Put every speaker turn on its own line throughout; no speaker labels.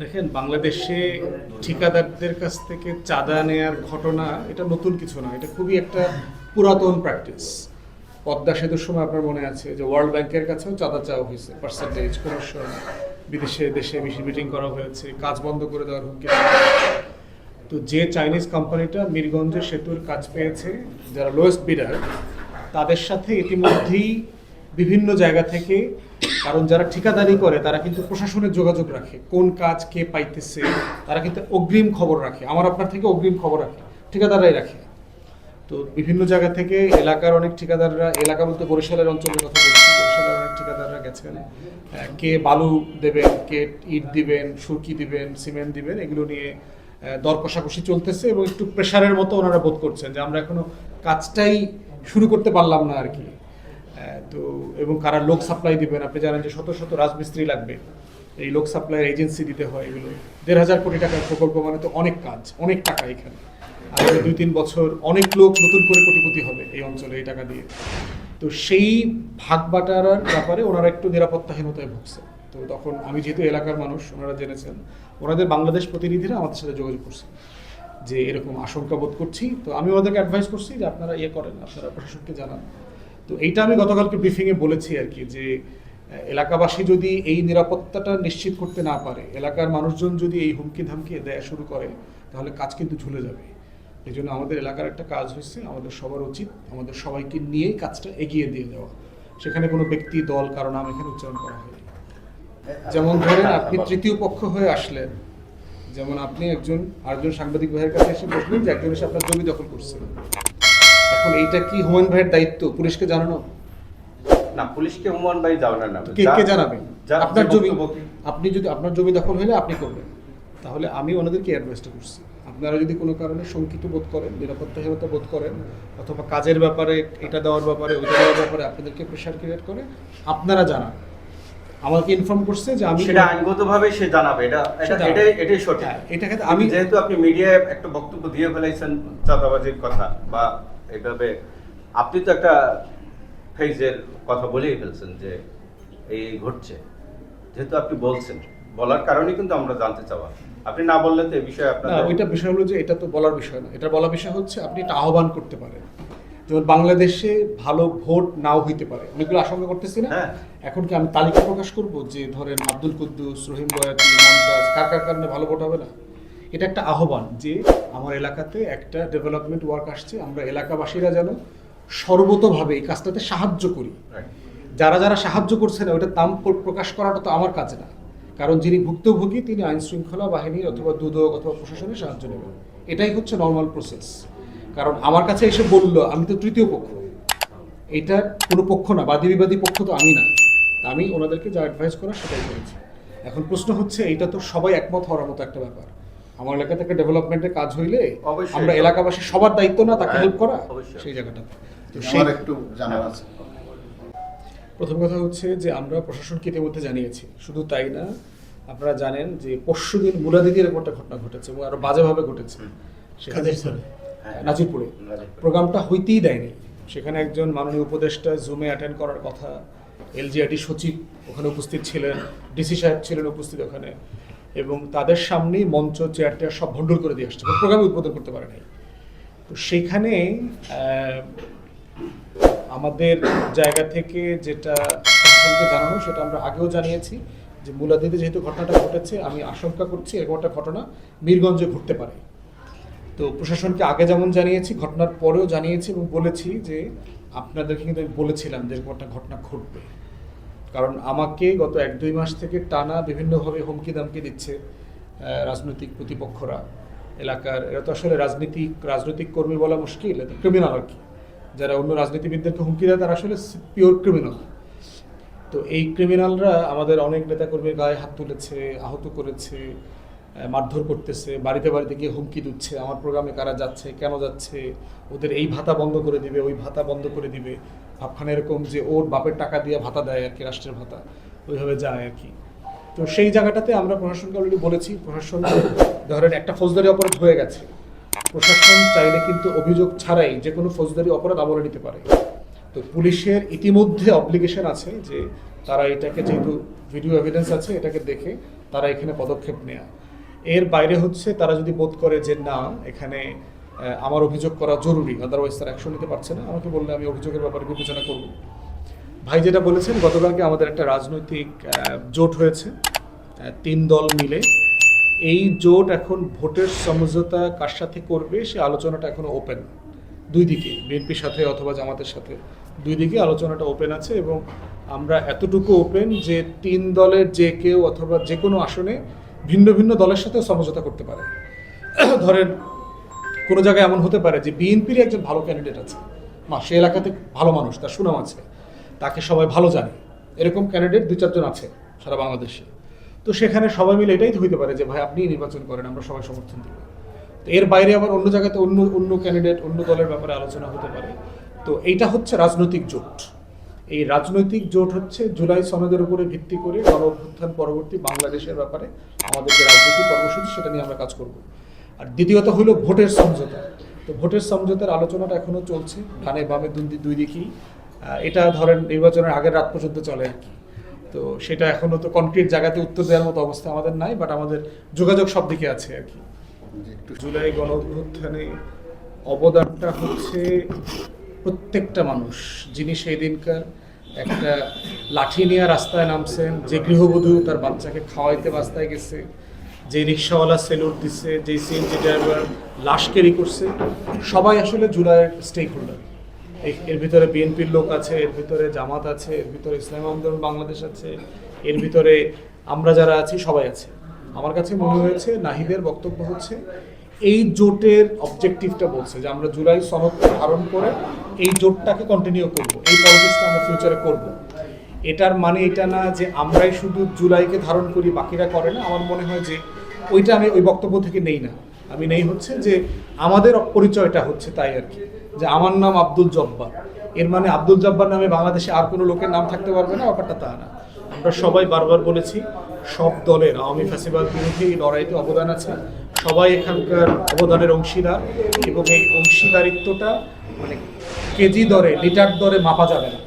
দেখেন, বাংলাদেশে ঠিকাদারদের কাছ থেকে চাঁদা নেয়ার ঘটনা, এটা নতুন কিছু না, এটা খুবই একটা পুরাতন প্র্যাকটিস পদ্মা সেতুর সময় আপনার মনে আছে যে ওয়ার্ল্ড ব্যাংকের কাছেও চাঁদা চাওয়া হয়েছে পার্সেন্টেজ কমিশন বিদেশে, দেশে মিটিং করা হয়েছে, কাজ বন্ধ করে দেওয়ার হুমকি তো যে চাইনিজ কোম্পানিটা মিরগঞ্জে সেতুর কাজ পেয়েছে, যারা লোয়েস্ট বিডার তাদের সাথে ইতিমধ্যেই বিভিন্ন জায়গা থেকে কারণ যারা ঠিকাদারি করে, তারা কিন্তু প্রশাসনের যোগাযোগ রাখে। কোন কাজ কে পাইতেছে, তারা কিন্তু অগ্রিম খবর রাখে। আমার আপনার থেকে অগ্রিম খবর রাখে। ঠিকাদাররাই রাখে। তো বিভিন্ন জায়গা থেকে এলাকার অনেক ঠিকাদাররা এলাকা বলতে বরিশালের অঞ্চলের কথা বলছি, বরিশালের অনেক ঠিকাদাররা গেছেন কে বালু দেবেন, কে ইট দিবেন, সুরকি দিবেন, সিমেন্ট দিবেন, এগুলো নিয়ে দর কষাকষি চলতেছে এবং একটু প্রেশারের মতো ওনারা বোধ করছেন যে আমরা এখনও কাজটাই শুরু করতে পারলাম না আর কি। তো, এবং কারা লোক সাপ্লাই দিবেন, আপনি জানেন যে শত শত রাজমিস্ত্রি লাগবে। এই লোক সাপ্লাইয়ের এজেন্সি দিতে হয় এগুলো। দেড় হাজার কোটি টাকার প্রকল্প মানে তো অনেক কাজ, অনেক টাকা এখানে। আগামী দুই তিন বছর অনেক লোক নতুন করে কোটিপতি হবে এই অঞ্চলে এই টাকা দিয়ে। তো সেই ভাগ বাটারার ব্যাপারে ওনারা একটু নিরাপত্তাহীনতায় ভুগছে। তো তখন আমি যেহেতু এলাকার মানুষ, ওনারা জেনেছেন, ওনাদের বাংলাদেশ প্রতিনিধিরা আমাদের সাথে যোগাযোগ করছে যে এরকম আশঙ্কা বোধ করছি। তো আমি ওদেরকে অ্যাডভাইস করছি যে আপনারা ইয়ে করেন, আপনারা প্রশাসনকে জানান। তো এইটা আমি গতকালকে ব্রিফিংয়ে বলেছি আর কি যে, এলাকাবাসী যদি এই নিরাপত্তাটা নিশ্চিত করতে না পারে, এলাকার মানুষজন যদি এই হুমকি ধামকি দেয়া শুরু করে, তাহলে কাজ কিন্তু ঝুলে যাবে। এই জন্য আমাদের এলাকার একটা কাজ হয়েছে, আমাদের সবার উচিত, আমাদের সবাইকে নিয়েই কাজটা এগিয়ে দিয়ে দেওয়া সেখানে কোনো ব্যক্তি, দল, কারও নাম এখানে উচ্চারণ করা হয়নি। যেমন ধরেন আপনি তৃতীয় পক্ষ হয়ে আসলেন, যেমন আপনি একজন, আরেকজন সাংবাদিক ভাইয়ের কাছে এসে বললেন যে একজন এসে আপনার জমি দখল করছে। এখন এইটা কি হুমায়ুন ভাইয়ের দায়িত্ব? পুলিশকে জানানো?
না পুলিশকে হুমান ভাই জানান না।
কে কে জানাবেন
যার-
আপনার জমি আপনি যদি আপনার জমি দখল হলে আপনি করবেন। তাহলে আমি ওনাদেরকে অ্যাডভাইসটা করছি। আপনারা যদি কোনো কারণে শঙ্কিত বোধ করেন নিরাপত্তাহীনতা বোধ করেন অথবা কাজের ব্যাপারে এটা দেওয়ার ব্যাপারে দেওয়ার ব্যাপারে আপনাদেরকে প্রেশার ক্রিয়েট করে আপনারা জানান। আমাকে ইনফর্ম করছে যে আমি
সেটা আইনগতভাবে সে জানাবে। এটা এটা এটাই এটাই সঠিক।
হ্যাঁ, এটা
আমি যেহেতু আপনি মিডিয়ায় একটা বক্তব্য দিয়ে ফেলাইছেন চাঁদাবাজির কথা বা এইভাবে আপনি তো একটা ফেজের কথা বলেই ফেলছেন যে এই ঘটছে। যেহেতু আপনি বলছেন বলার কারণেই কিন্তু আমরা জানতে চাওয়া। আপনি না বললে তো এই বিষয়ে
না
আপনার
ওইটা বিষয় হলো যে এটা তো বলার বিষয় না। এটা বলার বিষয় হচ্ছে আপনি এটা আহ্বান করতে পারেন। যেমন বাংলাদেশে ভালো ভোট নাও হইতে পারে। অনেকগুলো আশঙ্কা করতেছি না।
হ্যাঁ।
এখন কি আমি তালিকা প্রকাশ করব যে ধরেন আব্দুল কুদ্দুস রহিম বয়াতি মমতাজ কার কার কারণে ভালো ভোট হবে না? এটা একটা আহ্বান যে আমার এলাকাতে একটা ডেভেলপমেন্ট ওয়ার্ক আসছে। আমরা এলাকাবাসীরা যেন সর্বতভাবে এই কাজটাতে সাহায্য করি. যারা যারা সাহায্য করছে না ওটা দাম প্রকাশ করাটা তো আমার কাজ না। কারণ যিনি ভুক্তভোগী তিনি আইন শৃঙ্খলা বাহিনী অথবা দুদক অথবা প্রশাসনের সাহায্য নেবেন। এটাই হচ্ছে নর্মাল প্রসেস কারণ আমার কাছে এসে বলল আমি তো তৃতীয় পক্ষ। এটার কোনো পক্ষ না বাদী বিবাদী পক্ষ তো আমি না। আমি ওনাদেরকে যা অ্যাডভাইস করা সেটাই করেছি। এখন প্রশ্ন হচ্ছে এইটা তো সবাই একমত হওয়ার মতো একটা ব্যাপার। আমার এলাকা থেকে ডেভেলপমেন্টের কাজ হইলে আমরা এলাকাবাসী সবার দায়িত্ব না তাকে হেল্প করা সেই জায়গাটা তো সেই
একটু জানা আছে।
প্রথম কথা হচ্ছে যে আমরা প্রশাসনকে ইতিমধ্যে জানিয়েছি। শুধু তাই না আপনারা জানেন যে পরশু দিন এরকম একটা ঘটনা ঘটেছে এবং আরও বাজেভাবে ঘটেছে। সেখানে
হ্যাঁ।
নাজিরপুরে।
নাজিরপুরে।
প্রোগ্রামটা হইতেই দেয়নি। সেখানে একজন মাননীয় উপদেষ্টা জুমে অ্যাটেন্ড করার কথা এলজিআরটি সচিব ওখানে উপস্থিত ছিলেন ডিসি সাহেব ছিলেন উপস্থিত ওখানে। এবং তাদের সামনেই মঞ্চ চেয়ার টেয়ার সব ভণ্ডুল করে দিয়ে আসছে। প্রোগ্রামে উদ্বোধন করতে পারে নাই। তো সেইখানে আহ, আমাদের জায়গা থেকে যেটা জানানো সেটা আমরা আগেও জানিয়েছি যে মুলাদিতে যেহেতু ঘটনাটা ঘটেছে আমি আশঙ্কা করছি এরকম একটা ঘটনা বীরগঞ্জে ঘটতে পারে। তো প্রশাসনকে আগে যেমন জানিয়েছি ঘটনার পরেও জানিয়েছি এবং বলেছি যে আপনাদেরকে কিন্তু আমি বলেছিলাম যে এরকম একটা ঘটনা ঘটবে। কারণ আমাকে গত এক দুই মাস থেকে টানা বিভিন্নভাবে হুমকি দামকি দিচ্ছে রাজনৈতিক প্রতিপক্ষরা। এলাকার, এরা তো আসলে রাজনীতিক, রাজনৈতিক কর্মী বলা মুশকিল ক্রিমিনাল আর কি। যারা অন্য রাজনীতিবিদদেরকে হুমকি দেয়, তারা আসলে পিওর ক্রিমিনাল তো এই ক্রিমিনালরা আমাদের অনেক নেতাকর্মীর গায়ে হাত তুলেছে, আহত করেছে মারধর করতেছে, বাড়িতে বাড়িতে গিয়ে হুমকি দিচ্ছে, আমার প্রোগ্রামে কারা যাচ্ছে, কেন যাচ্ছে, ওদের এই ভাতা বন্ধ করে দিবে, ওই ভাতা বন্ধ করে দিবে। ভাবখানে এরকম যে ওর বাপের টাকা দিয়ে ভাতা দেয় আর কি, রাষ্ট্রের ভাতা, ওইভাবে যায় আর কি। তো সেই জায়গাটাতে আমরা প্রশাসনকে অলরেডি বলেছি, প্রশাসন ধরেন একটা ফৌজদারি অপরাধ হয়ে গেছে। প্রশাসন চাইলে কিন্তু অভিযোগ ছাড়াই যে কোনো ফৌজদারি অপরাধ আমলে নিতে পারে। তো পুলিশের ইতিমধ্যে অব্লিগেশন আছে যে তারা এটাকে যেহেতু ভিডিও এভিডেন্স আছে, এটাকে দেখে তারা এখানে পদক্ষেপ নেয়া। এর বাইরে হচ্ছে তারা যদি বোধ করে যে না, এখানে আমার অভিযোগ করা জরুরি আদারওয়াইজ তারা অ্যাকশন নিতে পারছে না। আমাকে বললে আমি অভিযোগের ব্যাপারে বিবেচনা করব। ভাই যেটা বলেছেন, গতকালকে আমাদের একটা রাজনৈতিক জোট হয়েছে। তিন দল মিলে। এই জোট এখন ভোটের সমঝোতা কার সাথে করবে, সে আলোচনাটা এখনও ওপেন দুই দিকে, বিএনপির সাথে অথবা জামাতের সাথে। দুই দিকে আলোচনাটা ওপেন আছে এবং আমরা এতটুকু ওপেন যে তিন দলের যে কেউ অথবা যে কোনো আসনে ভিন্ন ভিন্ন দলের সাথে সমঝোতা করতে পারে। ধরেন কোনো জায়গায় এমন হতে পারে যে বিএনপির একজন ভালো ক্যান্ডিডেট আছে। মা, সে এলাকাতে ভালো মানুষ, তার সুনাম আছে, তাকে সবাই ভালো জানে। এরকম ক্যান্ডিডেট দুই, চারজন আছে সারা বাংলাদেশে। তো সেখানে সবাই মিলে এটাই হইতে পারে যে, ভাই, আপনি নির্বাচন করেন, আমরা সবাই সমর্থন দিব। তো এর বাইরে আবার অন্য জায়গাতে অন্য অন্য ক্যান্ডিডেট অন্য দলের ব্যাপারে আলোচনা হতে পারে। তো এইটা হচ্ছে রাজনৈতিক জোট। এই রাজনৈতিক জোট হচ্ছে জুলাই সনদের উপরে ভিত্তি করে গণ অভ্যুত্থান পরবর্তী বাংলাদেশের ব্যাপারে আমাদের যে রাজনৈতিক কর্মসূচি, সেটা নিয়ে আমরা কাজ করব। আর দ্বিতীয়ত হলো ভোটের সমঝোতা। তো ভোটের সমঝোতার আলোচনাটা এখনও চলছে, ডানে বামে দুই দিকেই। এটা ধরেন নির্বাচনের আগের রাত পর্যন্ত চলে আর কি। তো সেটা এখনও তো কনক্রিট জায়গাতে উত্তর দেওয়ার মতো অবস্থা আমাদের নাই বাট আমাদের যোগাযোগ সব দিকে আছে আর কি। জুলাই গণ অভ্যুত্থানে অবদানটা হচ্ছে প্রত্যেকটা মানুষ, যিনি সেই দিনকার একটা লাঠি নিয়ে রাস্তায় নামছেন, যে গৃহবধূ তার বাচ্চাকে খাওয়াইতে রাস্তায় গেছে যে রিক্সাওয়ালা সেলুট দিচ্ছে যে সিএনজি ড্রাইভার লাশ ক্যারি করছে, সবাই আসলে জুলাইয়ের স্টেক হোল্ডার এর ভিতরে বিএনপির লোক আছে, এর ভিতরে জামাত আছে, এর ভিতরে ইসলাম আন্দোলন বাংলাদেশ আছে, এর ভিতরে আমরা যারা আছি, সবাই আছে। আমার কাছে মনে হয়েছে, নাহিদের বক্তব্য হচ্ছে, এই জোটের অবজেক্টিভটা বলছে যে আমরা জুলাই সনদ ধারণ করে এই জোটটাকে কন্টিনিউ করব, এই পলিটিক্সটা আমরা ফিউচারে করব। এটার মানে এটা না যে আমরাই শুধু জুলাইকে ধারণ করি, বাকিরা করে না। আমার মনে হয় যে ওইটা আমি ওই বক্তব্য থেকে নেই না। আমি নেই হচ্ছে যে আমাদের পরিচয়টা হচ্ছে তাই আর কি। যে আমার নাম আব্দুল জব্বার। এর মানে আব্দুল জব্বার নামে বাংলাদেশে আর কোনো লোকের নাম থাকতে পারবে না, ব্যাপারটা তা না। আমরা সবাই বারবার বলেছি, সব দলের আওয়ামী ফ্যাসিবাদ বিরোধী এই লড়াইতে অবদান আছে। সবাই এখানকার অবদানের অংশীদার এবং এই অংশীদারিত্বটা মানে কেজি দরে, লিটার দরে মাপা যাবে না।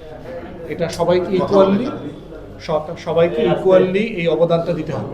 এটা সবাইকে ইকুয়ালি সবাইকে ইকুয়ালি এই অবদানটা দিতে হবে।